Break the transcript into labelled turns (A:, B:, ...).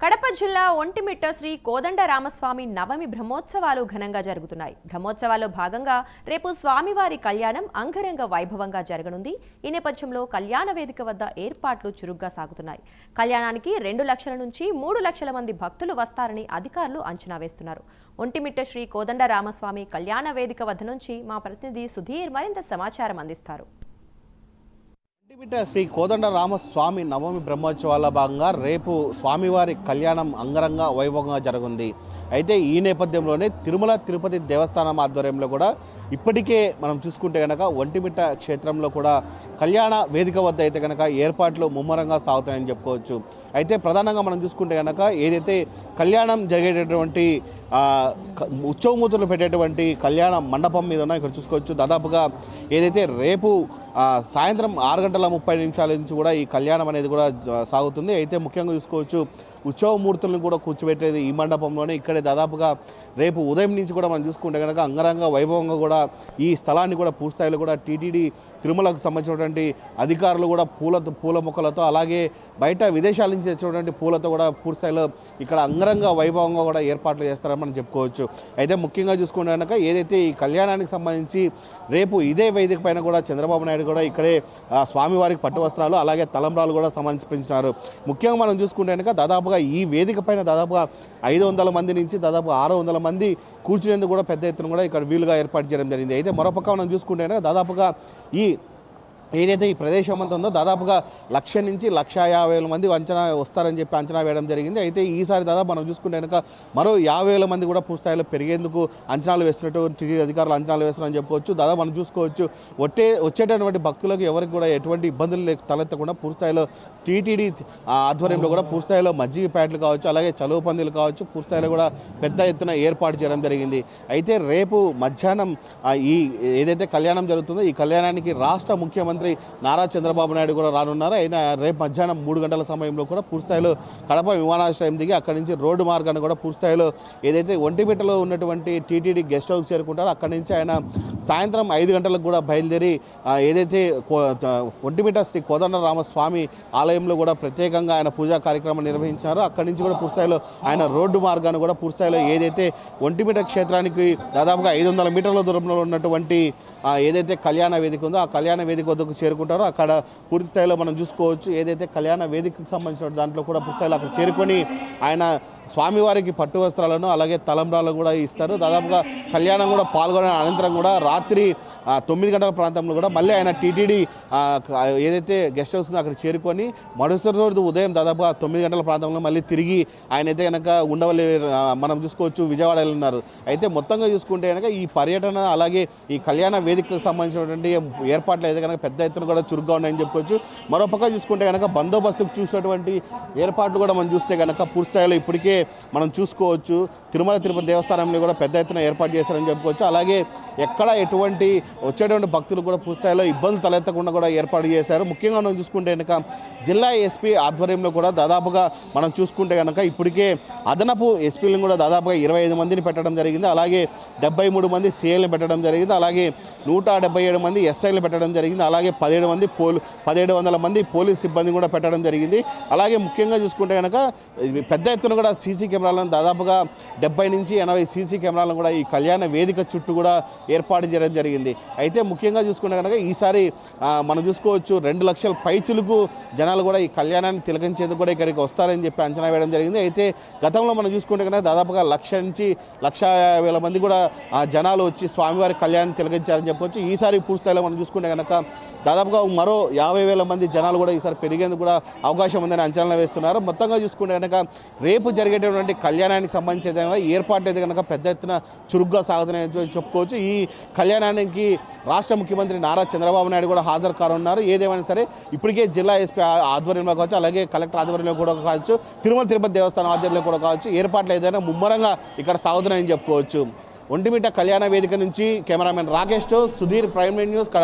A: కడప జిల్లా ఒంటిమిట్ట శ్రీ కోదండ రామస్వామి నవమి బ్రహ్మోత్సవాలు ఘనంగా జరుగుతున్నాయి. బ్రహ్మోత్సవాల్లో భాగంగా రేపు స్వామివారి కళ్యాణం అంగరంగ వైభవంగా జరగనుంది. ఈ నేపథ్యంలో కళ్యాణ వేదిక వద్ద ఏర్పాట్లు చురుగ్గా సాగుతున్నాయి. కళ్యాణానికి రెండు లక్షల నుంచి మూడు లక్షల మంది భక్తులు వస్తారని అధికారులు అంచనా వేస్తున్నారు. ఒంటిమిట్ట శ్రీ కోదండ రామస్వామి కళ్యాణ వేదిక వద్ద నుంచి మా ప్రతినిధి సుధీర్ మరింత సమాచారం అందిస్తారు.
B: బిడ్డ శ్రీ కోదండ రామస్వామి నవమి బ్రహ్మోత్సవాల భాగంగా రేపు స్వామివారి కళ్యాణం అంగరంగ వైభవంగా జరగనుంది అయితే ఈ నేపథ్యంలోనే తిరుమల తిరుపతి దేవస్థానం ఆధ్వర్యంలో కూడా ఇప్పటికే మనం చూసుకుంటే కనుక ఒంటిమిట్ట క్షేత్రంలో కూడా కళ్యాణ వేదిక వద్ద అయితే కనుక ఏర్పాట్లు ముమ్మరంగా సాగుతాయని చెప్పుకోవచ్చు. అయితే ప్రధానంగా మనం చూసుకుంటే కనుక ఏదైతే కళ్యాణం జరిగేటటువంటి ఆ, పెట్టేటువంటి కళ్యాణ మండపం మీద ఉన్న ఇక్కడ చూసుకోవచ్చు. దాదాపుగా ఏదైతే రేపు సాయంత్రం ఆరు గంటల ముప్పై నిమిషాల నుంచి కూడా ఈ కళ్యాణం అనేది కూడా సాగుతుంది. అయితే ముఖ్యంగా చూసుకోవచ్చు ఉత్సవమూర్తులను కూడా కూర్చోబెట్టేది ఈ మండపంలోనే. ఇక్కడే దాదాపుగా రేపు ఉదయం నుంచి కూడా మనం చూసుకుంటే కనుక అంగరంగ వైభవంగా కూడా ఈ స్థలాన్ని కూడా పూర్తిస్థాయిలో కూడా టీటీడీ తిరుమలకు సంబంధించినటువంటి అధికారులు కూడా పూలతో పూల మొక్కలతో అలాగే బయట విదేశాల నుంచి తెచ్చినటువంటి పూలతో కూడా పూర్తిస్థాయిలో ఇక్కడ అంగరంగ వైభవంగా కూడా ఏర్పాట్లు చేస్తారని మనం చెప్పుకోవచ్చు. అయితే ముఖ్యంగా చూసుకుంటే కనుక ఏదైతే ఈ కళ్యాణానికి సంబంధించి రేపు ఇదే వేదిక పైన కూడా చంద్రబాబు నాయుడు కూడా ఇక్కడే స్వామివారికి పట్టు వస్త్రాలు అలాగే తలంబ్రాలు కూడా సమర్పించినారు. ముఖ్యంగా మనం చూసుకుంటే కనుక దాదాపుగా ఈ వేదిక పైన దాదాపుగా ఐదు వందల మంది నుంచి దాదాపు ఆరు వందల మంది కూర్చునేందుకు కూడా పెద్ద ఎత్తున కూడా ఇక్కడ వీలుగా ఏర్పాటు చేయడం జరిగింది. అయితే మరోపక్క మనం చూసుకుంటే దాదాపుగా ఈ ఏదైతే ఈ ప్రదేశం అంతా ఉందో దాదాపుగా లక్ష నుంచి లక్ష యాభై వేల మంది అంచనా వస్తారని చెప్పి అంచనా వేయడం జరిగింది. అయితే ఈసారి దాదాపు మనం చూసుకుంటే కనుక మరో యాభై వేల మంది కూడా పూర్తిస్థాయిలో పెరిగేందుకు అంచనాలు వేస్తున్నట్టు టీడీ అధికారులు అంచనాలు వేస్తున్నారని చెప్పుకోవచ్చు దాదాపు మనం చూసుకోవచ్చు ఒట్టే వచ్చేటటువంటి భక్తులకు ఎవరికి కూడా ఎటువంటి ఇబ్బందులు లేక తలెత్తకుండా పూర్తిస్థాయిలో టీటీడీ ఆధ్వర్యంలో కూడా పూర్తిస్థాయిలో మజ్జిగ ప్యాట్లు కావచ్చు అలాగే చలువ పందులు కావచ్చు పూర్తిస్థాయిలో కూడా పెద్ద ఎత్తున ఏర్పాటు చేయడం జరిగింది. అయితే రేపు మధ్యాహ్నం ఈ ఏదైతే కళ్యాణం జరుగుతుందో ఈ కళ్యాణానికి రాష్ట్ర ముఖ్యమంత్రి నారా చంద్రబాబు నాయుడు కూడా రానున్నారు. అయినా రేపు మధ్యాహ్నం మూడు గంటల సమయంలో కూడా పూర్తిస్థాయిలో కడప విమానాశ్రయం దిగి అక్కడి నుంచి రోడ్డు మార్గాన్ని కూడా పూర్తిస్థాయిలో ఏదైతే ఒంటిమిట్టలో ఉన్నటువంటి టీటీడీ గెస్ట్ హౌస్ చేరుకుంటారో అక్కడి నుంచి ఆయన సాయంత్రం ఐదు గంటలకు కూడా బయలుదేరి ఏదైతే కో- త- శ్రీ కోదండరామస్వామి ఆలయంలో కూడా ప్రత్యేకంగా ఆయన పూజా కార్యక్రమం నిర్వహించారో. అక్కడి నుంచి కూడా పూర్తిస్థాయిలో ఆయన రోడ్డు మార్గాన్ని కూడా పూర్తిస్థాయిలో ఏదైతే ఒంటిమిట క్షేత్రానికి దాదాపుగా ఐదు వందల మీటర్ల దూరంలో ఉన్నటువంటి ఏదైతే కళ్యాణ వేదిక ఉందో ఆ కళ్యాణ వేదిక వద్దకు చేరుకుంటారో అక్కడ పూర్తిస్థాయిలో మనం చూసుకోవచ్చు. ఏదైతే కళ్యాణ వేదికకు సంబంధించిన దాంట్లో కూడా పూర్తిస్థాయిలో అక్కడ చేరుకొని ఆయన స్వామివారికి పట్టు వస్త్రాలను అలాగే తలంబ్రాలు కూడా ఇస్తారు. దాదాపుగా కళ్యాణం కూడా పాల్గొన అనంతరం కూడా రాత్రి తొమ్మిది గంటల ప్రాంతంలో కూడా మళ్ళీ ఆయన టీటీడీ ఏదైతే గెస్ట్ హౌస్ ఉందో అక్కడ చేరుకొని మరుసటి రోజు ఉదయం దాదాపుగా తొమ్మిది గంటల ప్రాంతంలో మళ్ళీ తిరిగి ఆయన అయితే కనుక ఉండవల్లి మనం చూసుకోవచ్చు విజయవాడ ఉన్నారు. అయితే మొత్తంగా చూసుకుంటే కనుక ఈ పర్యటన అలాగే ఈ కళ్యాణ వేదికకు సంబంధించినటువంటి ఏర్పాట్లు అయితే కనుక పెద్ద ఎత్తున కూడా చురుగ్గా ఉన్నాయని చెప్పుకోవచ్చు. మరోపక్క చూసుకుంటే కనుక బందోబస్తుకు చూసినటువంటి ఏర్పాట్లు కూడా మనం చూస్తే కనుక పూర్తిస్థాయిలో ఇప్పటికే మనం చూసుకోవచ్చు. తిరుమల తిరుపతి దేవస్థానంని కూడా పెద్ద ఎత్తున ఏర్పాటు చేశారని చెప్పుకోవచ్చు. అలాగే ఎక్కడ ఎటువంటి వచ్చేటువంటి భక్తులు కూడా పూర్తిస్థాయిలో ఇబ్బందులు తలెత్తకుండా కూడా ఏర్పాటు చేశారు. ముఖ్యంగా మనం చూసుకుంటే కనుక జిల్లా ఎస్పీ ఆధ్వర్యంలో కూడా దాదాపుగా మనం చూసుకుంటే కనుక ఇప్పటికే అదనపు ఎస్పీలను కూడా దాదాపుగా ఇరవై ఐదు మందిని పెట్టడం జరిగింది. అలాగే డెబ్బై మూడు మంది సీఏలను పెట్టడం జరిగింది. అలాగే నూట డెబ్బై ఏడు మంది ఎస్ఐలు పెట్టడం జరిగింది. అలాగే పదిహేడు మంది పోలీ పదిహేడు వందల మంది పోలీస్ సిబ్బంది కూడా పెట్టడం జరిగింది. అలాగే ముఖ్యంగా చూసుకుంటే కనుక పెద్ద ఎత్తున కూడా సీసీ కెమెరాలను దాదాపుగా డెబ్బై నుంచి ఎనభై సీసీ కెమెరాలను కూడా ఈ కళ్యాణ వేదిక చుట్టూ కూడా ఏర్పాటు చేయడం జరిగింది. అయితే ముఖ్యంగా చూసుకుంటే కనుక ఈసారి మనం చూసుకోవచ్చు రెండు లక్షల పైచులకు జనాలు కూడా ఈ కళ్యాణాన్ని తిలకించేందుకు కూడా ఇక్కడికి వస్తారని చెప్పి అంచనా వేయడం జరిగింది. అయితే గతంలో మనం చూసుకుంటే కనుక దాదాపుగా లక్ష నుంచి లక్ష వేల మంది కూడా జనాలు వచ్చి స్వామివారి కళ్యాణాన్ని తిలకించారని చెప్పొచ్చు. ఈసారి పూర్తిస్థాయిలో మనం చూసుకుంటే కనుక దాదాపుగా మరో యాభై వేల మంది జనాలు కూడా ఈసారి పెరిగేందుకు కూడా అవకాశం ఉందని అంచనా వేస్తున్నారు. మొత్తంగా చూసుకుంటే కనుక రేపు జరిగేటటువంటి కళ్యాణానికి సంబంధించి ఏదైనా ఏర్పాటు అయితే కనుక పెద్ద ఎత్తున చురుగ్గా సాగుతున్నాయని చెప్పుకోవచ్చు. ఈ కళ్యాణానికి రాష్ట్ర ముఖ్యమంత్రి నారా చంద్రబాబు నాయుడు కూడా హాజరు కానున్నారు. ఏదేమైనా సరే ఇప్పటికే జిల్లా ఎస్పీ ఆధ్వర్యంలో కావచ్చు అలాగే కలెక్టర్ ఆధ్వర్యంలో కూడా కావచ్చు తిరుమల తిరుపతి దేవస్థానం ఆధ్వర్యంలో కూడా కావచ్చు ఏర్పాట్లు ఏదైనా ముమ్మరంగా ఇక్కడ సాగుతున్నాయని చెప్పుకోవచ్చు. ఒంటిమిట కళ్యాణ వేదిక నుంచి కెమెరామెన్ రాకేష్తో సుధీర్ ప్రైమ్ న్యూస్ కడప